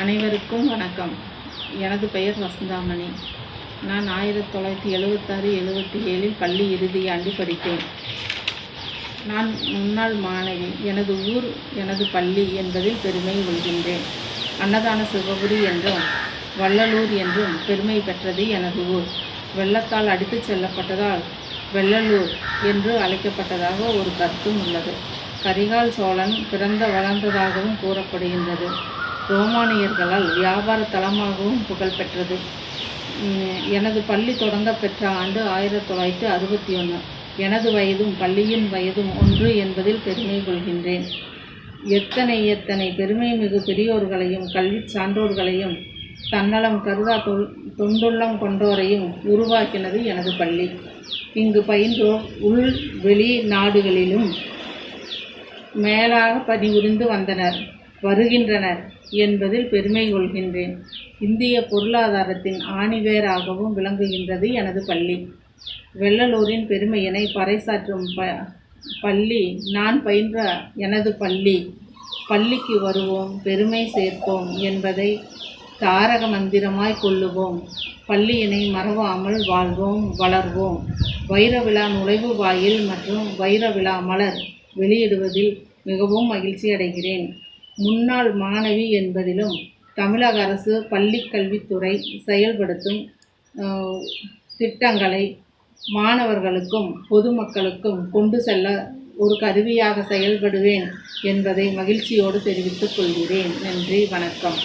அனைவருக்கும் வணக்கம். எனது பெயர் வசந்தாமணி. நான் ஆயிரத்தி தொள்ளாயிரத்தி எழுபத்தாறு எழுபத்தி ஏழில் பள்ளி இறுதி ஆண்டு படித்தேன். நான் முன்னாள் மாணவி எனது ஊர் எனது பள்ளி என்பதில் பெருமை கொள்கின்றேன். அன்னதான சிவபுரி என்றும் வள்ளலூர் என்றும் பெருமை பெற்றது எனது ஊர். வெள்ளத்தால் அடித்துச் செல்லப்பட்டதால் வெள்ளலூர் என்று அழைக்கப்பட்டதாக ஒரு கருத்தும் உள்ளது. கரிகால் சோழன் பிறந்த வளர்ந்ததாகவும் கூறப்படுகின்றது. ரோமானியர்களால் வியாபார தளமாகவும் புகழ்பெற்றது எனது பள்ளி தொடங்க பெற்ற ஆண்டு ஆயிரத்தி தொள்ளாயிரத்தி அறுபத்தி ஒன்று எனது வயதும் பள்ளியின் வயதும் ஒன்று என்பதில் பெருமை கொள்கின்றேன். எத்தனை எத்தனை பெருமை மிகு பெரியோர்களையும் கல்விச் சான்றோர்களையும் தன்னலம் கருதா தொல் தொண்டுள்ளம் கொண்டோரையும் உருவாக்கினது எனது பள்ளி. இங்கு பயின்றோர் உள் வெளி நாடுகளிலும் மேலாக பணிபுரிந்து வந்தனர். வருகின்றனர் என்பதில் பெருமை கொள்கின்றேன். இந்திய பொருளாதாரத்தின் ஆணிவேராகவும் விளங்குகின்றது எனது பள்ளி. வெள்ளலூரின் பெருமையினை பறைசாற்றும் ப பள்ளி நான் பயின்ற எனது பள்ளி. பள்ளிக்கு வருவோம் பெருமை சேர்ப்போம் என்பதை தாரக மந்திரமாய் கொள்ளுவோம். பள்ளியினை மறவாமல் வாழ்வோம் வளர்வோம். வைர விழா நுழைவு வாயில் மற்றும் வைர விழா மலர் வெளியிடுவதில் மிகவும் மகிழ்ச்சி அடைகிறேன் முன்னாள் மாணவி என்பதிலும் தமிழக அரசு பள்ளிக் கல்வித்துறை செயல்படுத்தும் திட்டங்களை மாணவர்களுக்கும் பொதுமக்களுக்கும் கொண்டு செல்ல ஒரு கருவியாக செயல்படுவேன் என்பதை மகிழ்ச்சியோடு தெரிவித்துக் கொள்கிறேன். நன்றி வணக்கம்.